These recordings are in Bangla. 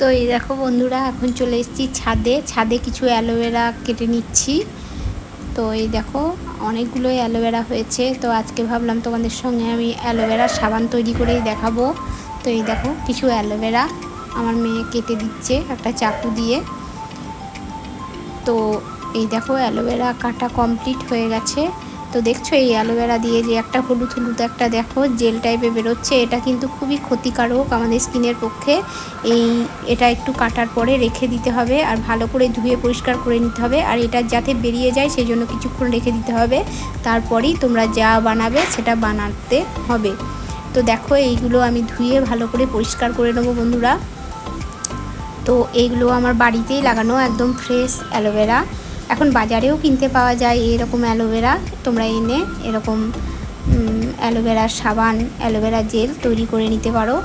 তো এই দেখো বন্ধুরা, এখন চলে এসেছি ছাদে। ছাদে কিছু অ্যালোভেরা কেটে নিচ্ছি। তো এই দেখো, অনেকগুলো অ্যালোভেরা হয়েছে। তো আজকে ভাবলাম তোমাদের সঙ্গে আমি অ্যালোভেরা সাবান তৈরি করেই দেখাবো। তো এই দেখো, কিছু অ্যালোভেরা আমার মেয়ে কেটে দিচ্ছে একটা চাকু দিয়ে। তো এই দেখো, অ্যালোভেরা কাটা কমপ্লিট হয়ে গেছে। তো দেখছ এই অ্যালোভেরা দিয়ে যে একটা হলুদ হলুদ একটা দেখো, জেল টাইপে বেরোচ্ছে। এটা কিন্তু খুবই ক্ষতিকারক আমাদের স্কিনের পক্ষে। এই, এটা একটু কাটার পরে রেখে দিতে হবে আর ভালো করে ধুয়ে পরিষ্কার করে নিতে হবে। আর এটা যাতে বেরিয়ে যায় সেই জন্য কিছুক্ষণ রেখে দিতে হবে। তারপরেই তোমরা যা বানাবে সেটা বানাতে হবে। তো দেখো এইগুলো আমি ধুয়ে ভালো করে পরিষ্কার করে নেব বন্ধুরা। তো এইগুলো আমার বাড়িতেই লাগানো একদম ফ্রেশ অ্যালোভেরা এখন বাজারেও কিনতে পাওয়া যায় এরকম অ্যালোভেরা। তোমরা এনে এরকম অ্যালোভেরার সাবান, অ্যালোভেরা জেল তৈরি করে নিতে পারো।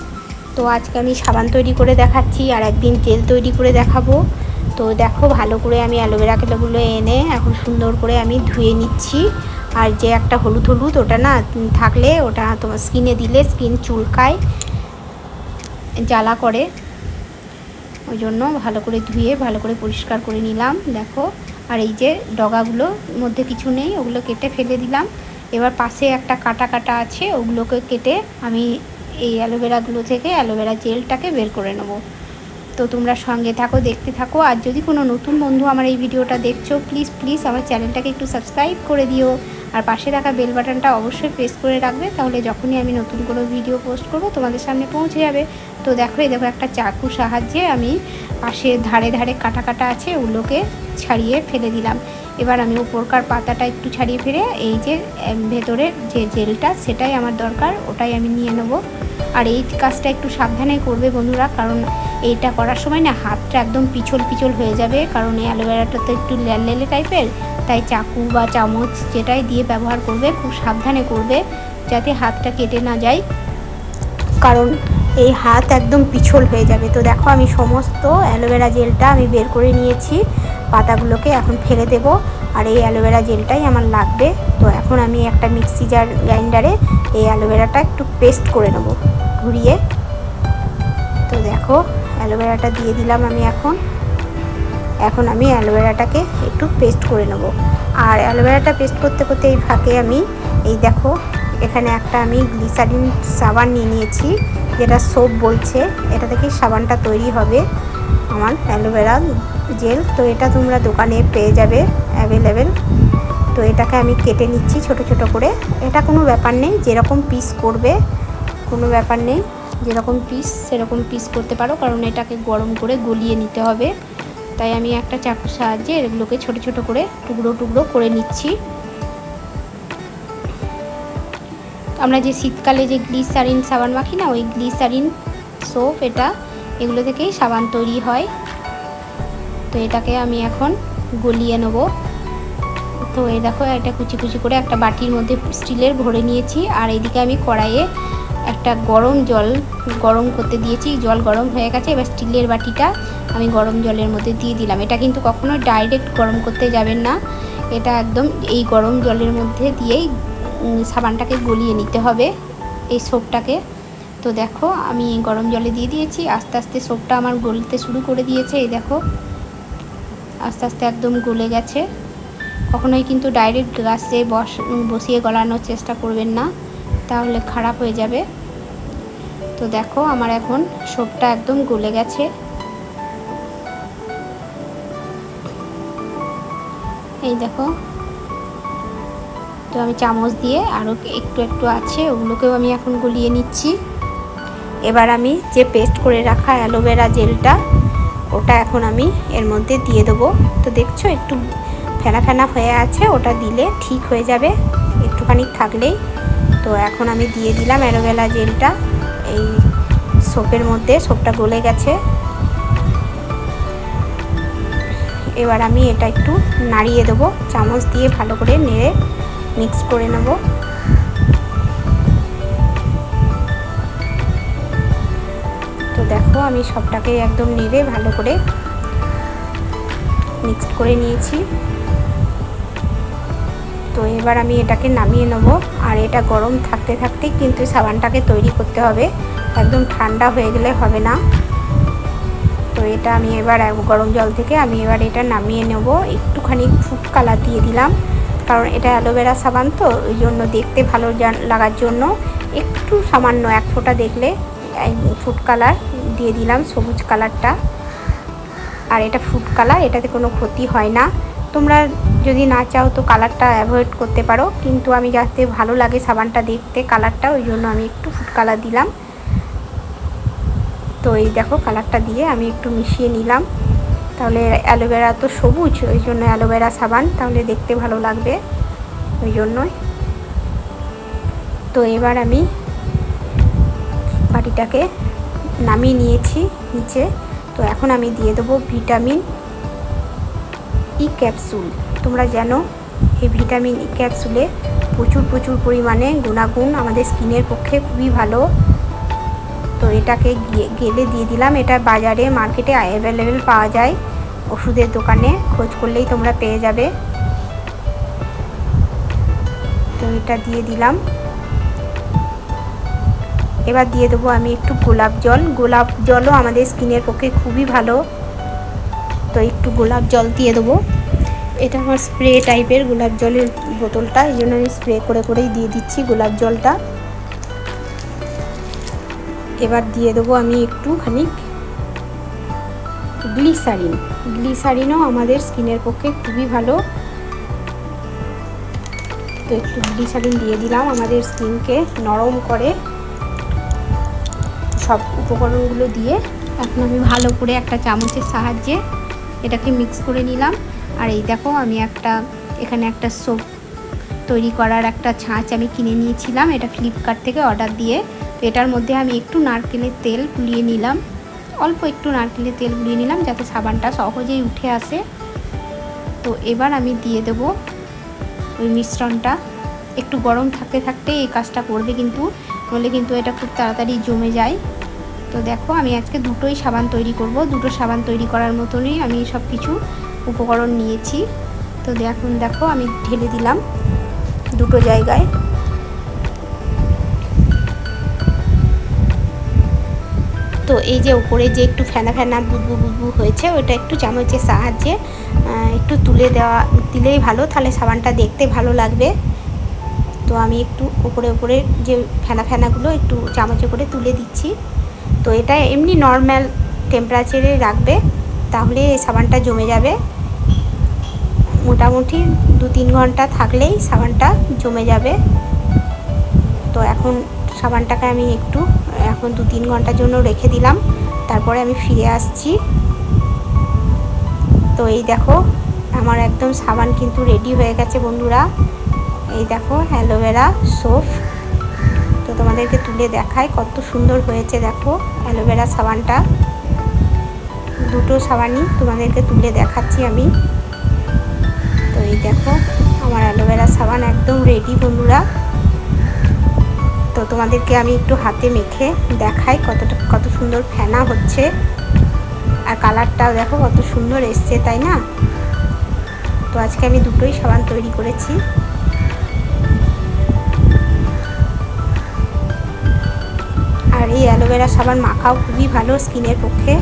তো আজকে আমি সাবান তৈরি করে দেখাচ্ছি আর একদিন জেল তৈরি করে দেখাবো। তো দেখো, ভালো করে আমি অ্যালোভেরা কেলোগুলো এনে এখন সুন্দর করে আমি ধুয়ে নিচ্ছি। আর যে একটা হলুদ হলুদ, ওটা না থাকলে ওটা তোমার স্কিনে দিলে স্কিন চুলকায়, জ্বালা করে। ওই জন্য ভালো করে ধুয়ে, ভালো করে পরিষ্কার করে নিলাম, দেখো। আর এই যে ডগাগুলো, মধ্যে কিছু নেই, ওগুলো কেটে ফেলে দিলাম। এবার পাশে একটা কাটা কাটা আছে, ওগুলোকে কেটে আমি এই অ্যালোভেরাগুলো থেকে অ্যালোভেরা জেলটাকে বের করে নেব। তো তোমরা সঙ্গে থাকো, দেখতে থাকো। আর যদি কোনো নতুন বন্ধু আমার এই ভিডিওটা দেখছ প্লিজ প্লিজ আমার চ্যানেলটাকে একটু সাবস্ক্রাইব করে দিও। আর পাশে থাকা বেল বাটনটা অবশ্যই প্রেস করে রাখবে, তাহলে যখনই আমি নতুন কোনো ভিডিও পোস্ট করব, তোমাদের সামনে পৌঁছে যাবে। তো দেখো, এই দেখো একটা চাকু সাহায্যে আমি পাশে ধারে ধারে কাটা কাটা আছে, ওগুলোকে ছাড়িয়ে ফেলে দিলাম। এবার আমি উপরকার পাতাটা একটু ছাড়িয়ে ফিরে এই যে ভেতরের যে জেলটা, সেটাই আমার দরকার, ওটাই আমি নিয়ে নেব। আর এই কাজটা একটু সাবধানে করবে বন্ধুরা, কারণ এইটা করার সময় না হাতটা একদম পিছল পিছল হয়ে যাবে, কারণ এই অ্যালোভেরাটা তো একটু লেলে টাইপের, তাই চাকু বা চামচ যেটাই দিয়ে ব্যবহার করবে খুব সাবধানে করবে, যাতে হাতটা কেটে না যায়। কারণ এই হাত একদম পিছল হয়ে যাবে। তো দেখো আমি সমস্ত অ্যালোভেরা জেলটা আমি বের করে নিয়েছি। পাতাগুলোকে এখন ফেলে দেব। আর এই অ্যালোভেরা জেলটাই আমার লাগবে। তো এখন আমি একটা মিক্সি জার গ্রাইন্ডারে এই অ্যালোভেরাটা একটু পেস্ট করে নেব ঘুরিয়ে। তো দেখো, অ্যালোভেরাটা দিয়ে দিলাম আমি এখন। এখন আমি অ্যালোভেরাটাকে একটু পেস্ট করে নেব। আর অ্যালোভেরাটা পেস্ট করতে করতে এই ফাঁকে আমি, এই দেখো, এখানে একটা আমি গ্লিসারিন সাবান নিয়ে নিয়েছি, যেটা সোপ বলছে। এটা থেকে সাবানটা তৈরি হবে। আমার অ্যালোভেরা জেল। তো এটা তোমরা দোকানে পেয়ে যাবে অ্যাভেলেবেল তো এটাকে আমি কেটে নিচ্ছি ছোট ছোট করে। এটা কোনো ব্যাপার নেই, যেরকম পিস করবে, কোনো ব্যাপার নেই। যেরকম পিস সেরকম পিস করতে পারো, কারণ এটাকে গরম করে গলিয়ে নিতে হবে। তাই আমি একটা চাকুর সাহায্যে এগুলোকে ছোট ছোট করে টুকরো টুকরো করে নিচ্ছি। আমরা যে শীতকালে যে গ্লিসারিন, সাবান মাখি না, ওই গ্লিসারিন সোপ এটা এগুলো থেকেই সাবান তৈরি হয়। তো এটাকে আমি এখন গলিয়ে নেব। তো এই দেখো, এটা কুচি কুচি করে একটা বাটির মধ্যে স্টিলের ভরে নিয়েছি। আর এইদিকে আমি কড়াইয়ে একটা গরম জল গরম করতে দিয়েছি। জল গরম হয়ে গেছে, এবার স্টিলের বাটিটা আমি গরম জলের মধ্যে দিয়ে দিলাম। এটা কিন্তু কখনো ডাইরেক্ট গরম করতে যাবেন না। এটা একদম এই গরম জলের মধ্যে দিয়েই সাবানটাকে গলিয়ে নিতে হবে, এই সোপটাকে। তো দেখো, আমি গরম জলে দিয়ে দিয়েছি। আস্তে আস্তে সোপটা আমার গলতে শুরু করে দিয়েছে, এই দেখো। আস্তে আস্তে একদম গলে গেছে। কখনোই কিন্তু ডাইরেক্ট গাছে বস বসিয়ে গলানোর চেষ্টা করবেন না, তাহলে খারাপ হয়ে যাবে। তো দেখো, আমার এখন সোপটা একদম গলে গেছে। এই দেখো। তো আমি চামচ দিয়ে আরও একটু একটু আছে, ওগুলোকেও আমি এখন গলিয়ে নিচ্ছি। এবার আমি যে পেস্ট করে রাখা অ্যালোভেরা জেলটা, ওটা এখন আমি এর মধ্যে দিয়ে দেবো। তো দেখছ, একটু ফেনা ফেনা হয়ে আছে, ওটা দিলে ঠিক হয়ে যাবে, একটুখানি থাকলেই। তো এখন আমি দিয়ে দিলাম অ্যালোভেরা জেলটা, এই সোপের মধ্যে সোপটা গলে গেছে। এবার আমি এটা একটু নাড়িয়ে দেবো, চামচ দিয়ে ভালো করে নেড়ে মিক্স করে নেব। তো দেখো, আমি সবটাকে একদম নেড়ে ভালো করে মিক্সড করে নিয়েছি। তো এবার আমি এটাকে নামিয়ে নেব। আর এটা গরম থাকতে থাকতেই কিন্তু সাবানটাকে তৈরি করতে হবে। একদম ঠান্ডা হয়ে গেলে হবে না। তো এটা আমি এবার গরম জল থেকে আমি এবার এটা নামিয়ে নেব। একটুখানি ফুড কালার দিয়ে দিলাম। কারণ এটা অ্যালোভেরা সাবান তো, ওই জন্য দেখতে ভালো লাগার জন্য। একটু সামান্য এক ফোঁটা দেখলে ফুড কালার দিয়ে দিলাম সবুজ কালারটা। আর এটা ফুড কালার এটাতে কোনো ক্ষতি হয় না। তোমরা যদি না চাও তো কালারটা অ্যাভয়েড করতে পারো, কিন্তু আমি যাতে ভালো লাগে সাবানটা দেখতে কালারটা ওই জন্য আমি একটু ফুড কালার দিলাম। তো এই দেখো কালারটা দিয়ে আমি একটু মিশিয়ে নিলাম। তাহলে অ্যালোভেরা তো সবুজ, ওই জন্য অ্যালোভেরা সাবান, তাহলে দেখতে ভালো লাগবে, ওই জন্যই। তো এবার আমি বাটিটাকে নামিয়ে নিয়েছি নিচে। তো এখন আমি দিয়ে দেবো ভিটামিন ই ক্যাপসুল। তোমরা জানো, এই ভিটামিন ই ক্যাপসুলে প্রচুর প্রচুর পরিমাণে গুণাগুণ আমাদের স্কিনের পক্ষে খুবই ভালো। তো এটাকে গেলে দিয়ে দিলাম। এটা বাজারে, মার্কেটে অ্যাভেলেবেল পাওয়া যায়। ওষুধের দোকানে খোঁজ করলেই তোমরা পেয়ে যাবে। তো এটা দিয়ে দিলাম। এবার দিয়ে দেবো আমি একটু গোলাপ জল। গোলাপ জলও আমাদের স্কিনের পক্ষে খুবই ভালো। তো একটু গোলাপ জল দিয়ে দেবো। এটা আমার স্প্রে টাইপের গোলাপ জলের বোতলটা, এই জন্য আমি স্প্রে করে করেই দিয়ে দিচ্ছি গোলাপ জলটা। এবার দিয়ে দেবো আমি একটুখানি গ্লিসারিন। গ্লিসারিনও আমাদের স্কিনের পক্ষে খুবই ভালো। তো একটু গ্লিসারিন দিয়ে দিলাম আমাদের স্কিনকে, নরম করে। সব উপকরণগুলো দিয়ে এখন আমি ভালো করে একটা চামচের সাহায্যে এটাকে মিক্স করে নিলাম। আর এই দেখো, আমি একটা, এখানে একটা সোপ তৈরি করার একটা ছাঁচ আমি কিনে নিয়েছিলাম, এটা ফ্লিপকার্ট থেকে অর্ডার দিয়ে। তো এটার মধ্যে আমি একটু নারকেলের তেল গুলিয়ে নিলাম। অল্প একটু নারকেলের তেল গুলিয়ে নিলাম যাতে সাবানটা সহজেই উঠে আসে। তো এবার আমি দিয়ে দেব ওই মিশ্রণটা। একটু গরম থাকতে থাকতে এই কাজটা করবে কিন্তু, নইলে কিন্তু এটা খুব তাড়াতাড়ি জমে যায়। তো দেখো, আমি আজকে দুটোই সাবান তৈরি করব। দুটো সাবান তৈরি করার মতনই আমি সব কিছু উপকরণ নিয়েছি। তো এখন দেখো, আমি ঢেলে দিলাম দুটো জায়গায়। তো এই যে উপরে যে একটু ফেনা ফেনা বুদবু বুদবু হয়েছে ওইটা একটু চামচের সাহায্যে একটু তুলে দেওয়া, দিলেই ভালো, তাহলে সাবানটা দেখতে ভালো লাগবে। তো আমি একটু উপরে উপরে যে ফেনা ফেনাগুলো, একটু চামচে করে তুলে দিচ্ছি। তো এটা এমনি নর্মাল টেম্পারেচারে রাখবে, তাহলে এই সাবানটা জমে যাবে। মোটামুটি দু তিন ঘণ্টা থাকলেই সাবানটা জমে যাবে। তো এখন সাবানটাকে আমি একটু, এখন দু তিন ঘণ্টার জন্য রেখে দিলাম। তারপরে আমি ফিরে আসছি। তো এই দেখো, আমার একদম সাবান কিন্তু রেডি হয়ে গেছে বন্ধুরা। এই দেখো অ্যালোভেরা সোপ তো তোমাদেরকে তুলে দেখাই কত সুন্দর হয়েছে, দেখো, অ্যালোভেরা সাবানটা। দুটো সাবানই তোমাদেরকে তুলে দেখাচ্ছি আমি। তো এই দেখো, আমার অ্যালোভেরা সাবান একদম রেডি বন্ধুরা। তো তোমাদেরকে আমি একটু হাতে মেখে দেখাই কতটা, কত সুন্দর ফেনা হচ্ছে। আর কালারটাও দেখো কত সুন্দর এসছে, তাই না? তো আজকে আমি দুটোই সাবান তৈরি করেছি। এই অ্যালোভেরা সাবান মাখাও খুবই ভালো স্কিনের পক্ষে।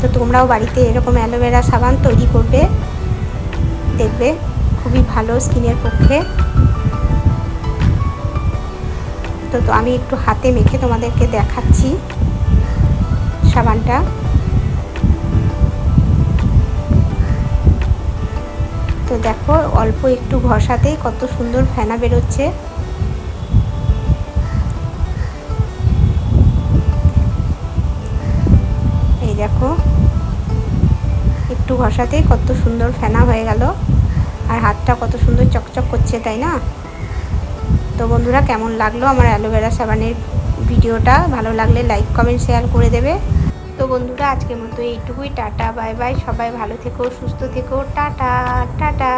তো তোমরাও বাড়িতে এরকম অ্যালোভেরা সাবান তৈরি করবে, দেখবে, খুবই ভালো স্কিনের পক্ষে। তো তো আমি একটু হাতে মেখে তোমাদেরকে দেখাচ্ছি সাবানটা। তো দেখো, অল্প একটু ঘষাতেই কত সুন্দর ফেনা বেরোচ্ছে। একটু ঘষাতেই কত সুন্দর ফেনা হয়ে গেল। আর হাতটা কত সুন্দর চকচক করছে, তাই না? তো বন্ধুরা, কেমন লাগল আমার অ্যালোভেরা সাবানের ভিডিওটা? ভালো লাগলে লাইক, কমেন্ট, শেয়ার করে দেবে। তো বন্ধুরা, আজকের মতো এইটুকুই। Tata, bye bye. সবাই ভালো থেকো, সুস্থ থেকো। Tata tata.